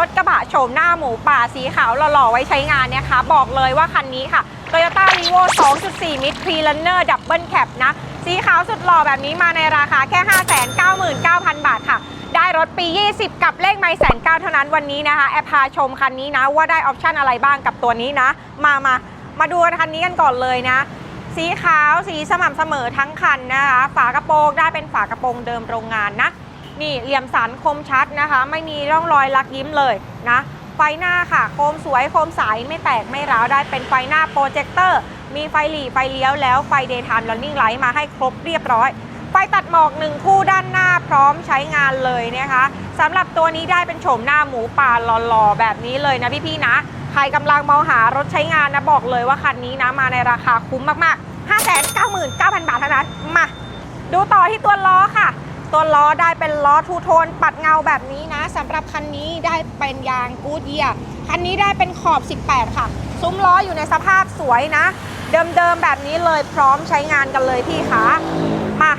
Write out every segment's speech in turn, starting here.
รถกระบะโฉมหน้าหมูป่าสีขาวหล่อๆไว้ใช้งานเนี่ยค่ะบอกเลยว่าคันนี้ค่ะ Toyota r e v o 2.4 Mid Pre-Runner Double Cab นะ สีขาวสุดหล่อแบบนี้มาในราคาแค่ 599,000 บาทค่ะ ได้รถปี 20 กับเลขไม่แสนเก้าเท่านั้นวันนี้นะคะ แอปพาชมคันนี้นะ ว่าได้ออปชันอะไรบ้างกับตัวนี้นะ มามามาดูคันนี้กันก่อนเลยนะสีขาวสีสม่ำเสมอทั้งคันนะคะ ฝากระโปรงได้เป็นฝากระโปรงเดิมโรงงานนะ นี่เหลี่ยมสันคมชัดนะคะ ไม่มีร่องรอยลักยิ้มเลยนะไฟหน้าค่ะ โคมสวยโคมใสไม่แตกไม่ร้าวได้เป็นไฟหน้าโปรเจคเตอร์ มีไฟหลีไฟเลี้ยวแล้วไฟ daytime running light มาให้ครบเรียบร้อย ไฟตัดหมอกหนึ่งคู่ด้านหน้าพร้อมใช้งานเลยนะคะสำหรับตัวนี้ได้เป็นโฉมหน้าหมูป่าหล่อๆแบบนี้เลยนะพี่ๆนะใครกำลังมองหารถใช้งานนะบอกเลยว่าคันนี้นะมาในราคาคุ้มมากๆ 599,000 บาทเท่านั้นมา ดูต่อที่ตัวล้อค่ะ ตัวล้อได้เป็นล้อทูโทนปัดเงาแบบนี้นะสำหรับคันนี้ได้เป็นยางกูดเยียคันนี้ได้เป็นขอบ 18 ค่ะ ซุ้มล้ออยู่ในสภาพสวยนะ เดิมๆแบบนี้เลยพร้อมใช้งานกันเลยพี่คะมา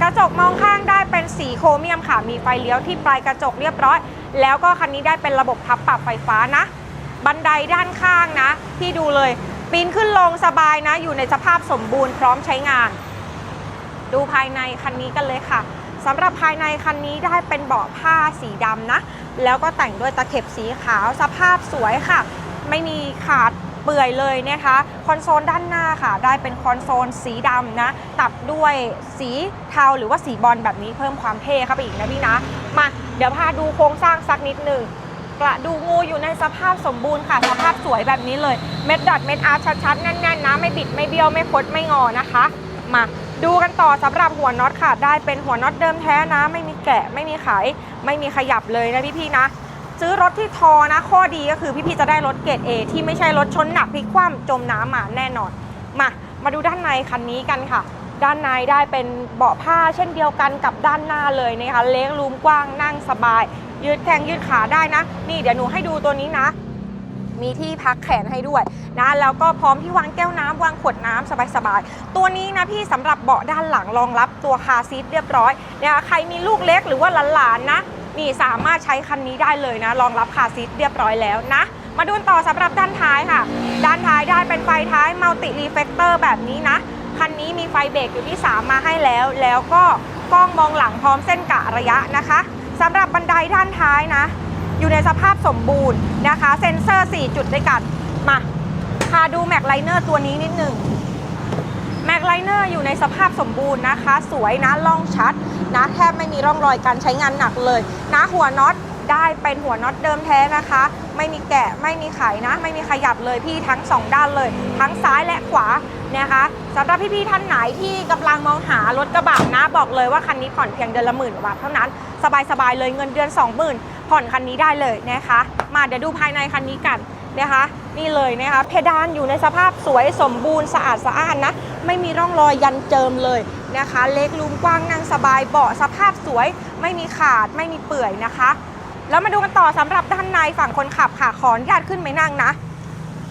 กระจกมองข้างได้เป็นสีโครเมียมค่ะ มีไฟเลี้ยวที่ปลายกระจกเรียบร้อย แล้วก็คันนี้ได้เป็นระบบพับปรับไฟฟ้านะ บันไดด้านข้างนะ พี่ดูเลยปีนขึ้นลงสบายนะ อยู่ในสภาพสมบูรณ์พร้อมใช้งาน ดูภายในคันนี้กันเลยค่ะ สำหรับภายในคันนี้ได้เป็นเบาะผ้าสีดำนะ แล้วก็แต่งด้วยตะเข็บสีขาวสภาพสวยค่ะ ไม่มีขาดเปื่อยเลยนะคะ คอนโซลด้านหน้าค่ะ ได้เป็นคอนโซลสีดำนะ ตัดด้วยสีเทาหรือว่าสีบอลแบบนี้เพิ่มความเท่เข้าไปอีกนะพี่นะ มาเดี๋ยวพาดูโครงสร้างสักนิดหนึ่งกระดูงูอยู่ในสภาพสมบูรณ์ค่ะ สภาพสวยแบบนี้เลย เม็ดดอทเม็ดอาร์ชัดๆแน่นๆนะ ไม่บิดไม่เบี้ยวไม่คดไม่งอนะคะ มา ดูกันต่อสำหรับหัวน็อตค่ะ ได้เป็นหัวน็อตเดิมแท้นะ ไม่มีแกะไม่มีไขไม่มีขยับเลยนะพี่ๆนะซื้อรถที่ทอนะ ข้อดีก็คือพี่ๆจะได้รถเกรด A ที่ไม่ใช่รถชนหนักพลิกคว่ำจมน้ำมาแน่นอน มา มาดูด้านในคันนี้กันค่ะ ด้านในได้เป็นเบาะผ้าเช่นเดียวกันกับด้านหน้าเลยนะคะเล็กรูมกว้างนั่งสบาย ยืดแข้งยืดขาได้นะ นี่เดี๋ยวหนูให้ดูตัวนี้นะ มีที่พักแขนให้ด้วยนะแล้วก็พร้อมที่วางแก้วน้ำวางขวดน้ำสบายๆ ตัวนี้นะพี่สำหรับเบาะด้านหลังรองรับตัวคาซีทเรียบร้อยนะคะใครมีลูกเล็กหรือว่าหลานๆนะนี่สามารถใช้คันนี้ได้เลยนะรองรับคาซีทเรียบร้อยแล้วนะมาดูต่อสำหรับด้านท้ายค่ะ ด้านท้ายได้เป็นไฟท้ายมัลติรีเฟกเตอร์แบบนี้นะ คันนี้มีไฟเบรกอยู่ที่ 3 มาให้แล้ว แล้วก็กล้องมองหลังพร้อมเส้นกะระยะนะคะสำหรับบันไดด้านท้ายนะ อยู่ในสภาพสมบูรณ์นะคะ เซ็นเซอร์ 4 จุดด้วยกัน มาพาดูแม็กไลเนอร์ตัวนี้นิดหนึ่งแม็กไลเนอร์อยู่ในสภาพสมบูรณ์นะคะ สวยนะล่องชัดนะแทบไม่มีร่องรอยการใช้งานหนักเลย นะหัวน็อตได้เป็นหัวน็อตเดิมแท้นะคะ ไม่มีแกะไม่มีไขนะ ไม่มีขยับเลยพี่ทั้งสองด้านเลย ทั้งซ้ายและขวานะคะสำหรับพี่ๆท่านไหนที่กำลังมองหารถกระบะนะบอกเลยว่าคันนี้ผ่อนเพียงเดือนละหมื่นบาทเท่านั้น สบายๆเลยเงินเดือน 20,000 ผ่อนคันนี้ได้เลยนะคะ มาเดี๋ยวดูภายในคันนี้กันนะคะ นี่เลยนะคะเพดานอยู่ในสภาพสวยสมบูรณ์สะอาดสะอ้านนะ ไม่มีร่องรอยยันเจิมเลยนะคะ เล็กลุมกว้างนั่งสบายเบาะสภาพสวย ไม่มีขาดไม่มีเปื่อยนะคะ แล้วมาดูกันต่อสำหรับด้านในฝั่งคนขับค่ะขออนุญาตขึ้นไปนั่งนะ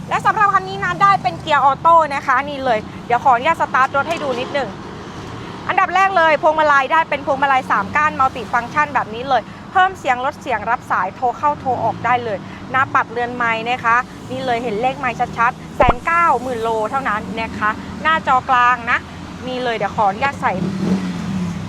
และสำหรับคันนี้นะได้เป็นเกียร์ออโต้นะคะนี่เลยเดี๋ยวขออนุญาตสตาร์ทรถให้ดูนิดหนึ่งอันดับแรกเลยพวงมาลัยได้เป็นพวงมาลัย3ก้านมัลติฟังก์ชันแบบนี้เลย เพิ่มเสียงลดเสียงรับสายโทรเข้าโทรออกได้เลยหน้าปัดเรือนไม้นะคะ นี่เลยเห็นเลขไม้ชัดๆแสนเก้าหมื่นโลเท่านั้นนะคะ หน้าจอกลางนะนี่เลยเดี๋ยวขออนุญาตใส่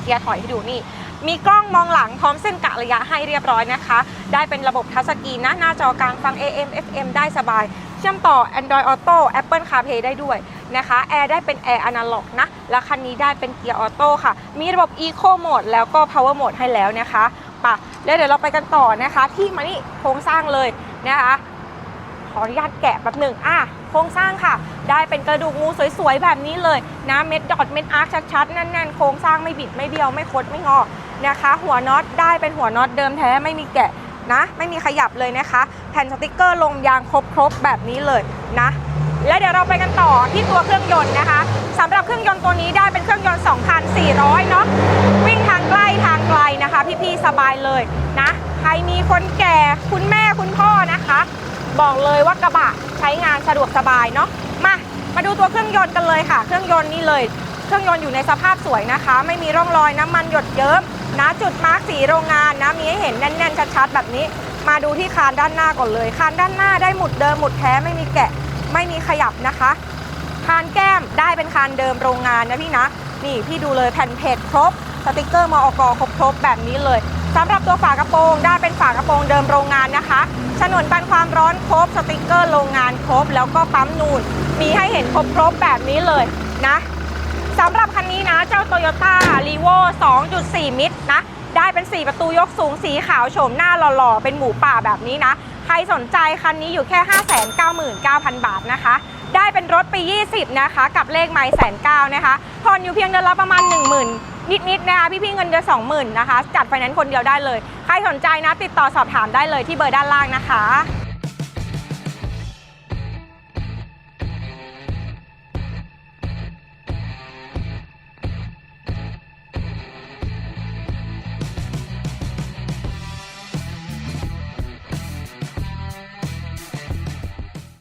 เกียร์ถอยให้ดูนี่มีกล้องมองหลังพร้อมเส้นกะระยะให้เรียบร้อยนะคะ ได้เป็นระบบทัชสกรีนนะหน้าจอกลางฟัง AM FM ได้สบาย เชื่อมต่อ Android Auto Apple CarPlay ได้ด้วยนะคะแอร์ได้เป็นแอร์อนาล็อกนะ และคันนี้ได้เป็นเกียร์ออโต้ค่ะ มีระบบ Eco Mode แล้วก็ Power Mode ให้แล้วนะคะ ปะแล้วเดี๋ยวเราไปกันต่อนะคะ ที่มานี่โครงสร้างเลยนะคะขออนุญาตแกะแป๊บหนึ่งอะโครงสร้างค่ะ ได้เป็นกระดูกงูสวยๆแบบนี้เลยนะเม็ดดอทเม็ดอาร์คชัดๆแน่นๆโครงสร้างไม่บิดไม่เบี้ยวไม่คดไม่งอนะคะ หัวน็อตได้เป็นหัวน็อตเดิมแท้ไม่มีแกะนะ ไม่มีขยับเลยนะคะ แผ่นสติกเกอร์ลมยางครบๆแบบนี้เลยนะ แล้วเดี๋ยวเราไปกันต่อที่ตัวเครื่องยนต์นะคะ สำหรับเครื่องยนต์ตัวนี้ได้เป็นเครื่องยนต์ 2,400 เนาะวิ่งทางใกล้ทางไกลนะคะ พี่ๆสบายเลยนะ ใครมีคนแก่คุณแม่คุณพ่อนะคะ บอกเลยว่ากระบะใช้งานสะดวกสบายเนาะมามาดูตัวเครื่องยนต์กันเลยค่ะ เครื่องยนต์นี่เลย เครื่องยนต์อยู่ในสภาพสวยนะคะ ไม่มีร่องรอยน้ำมันหยดเยิ้มนะจุดมาร์กสีโรงงานนะมีให้เห็นแน่น ๆ ชัดๆแบบนี้ มาดูที่คานด้านหน้าก่อนเลยคานด้านหน้าได้หมุดเดิมหมุดแท้ไม่มีแกะไม่มีขยับนะคะคานแก้ม เป็นคานเดิมโรงงานนะพี่นะ นี่พี่ดูเลยแผ่นเพจครบ สติกเกอร์มอกครบครบแบบนี้เลยสำหรับตัวฝากระโปรงได้เป็นฝากระโปรงเดิมโรงงานนะคะฉนวนกันความร้อนครบสติกเกอร์โรงงานครบ แล้วก็ปั๊มนูน มีให้เห็นครบครบแบบนี้เลยนะสำหรับคันนี้นะ เจ้า Toyota r e v o 2.4 มิตรนะ ได้เป็น 4 ประตูยกสูงสีขาวโฉมหน้าหล่อๆ เป็นหมูป่าแบบนี้นะ ใครสนใจคันนี้อยู่แค่ 599,000 บาทนะคะ ได้เป็นรถปี 20 นะคะ กับเลขไม้แสนเก้านะคะผ่อนอยู่เพียงเดือนละประมาณ 10,000 นิดๆนะคะพี่ๆเงินเดือน20,000 นะคะ จัดไฟแนนซ์คนเดียวได้เลย ใครสนใจนะติดต่อสอบถามได้เลยที่เบอร์ด้านล่างนะคะ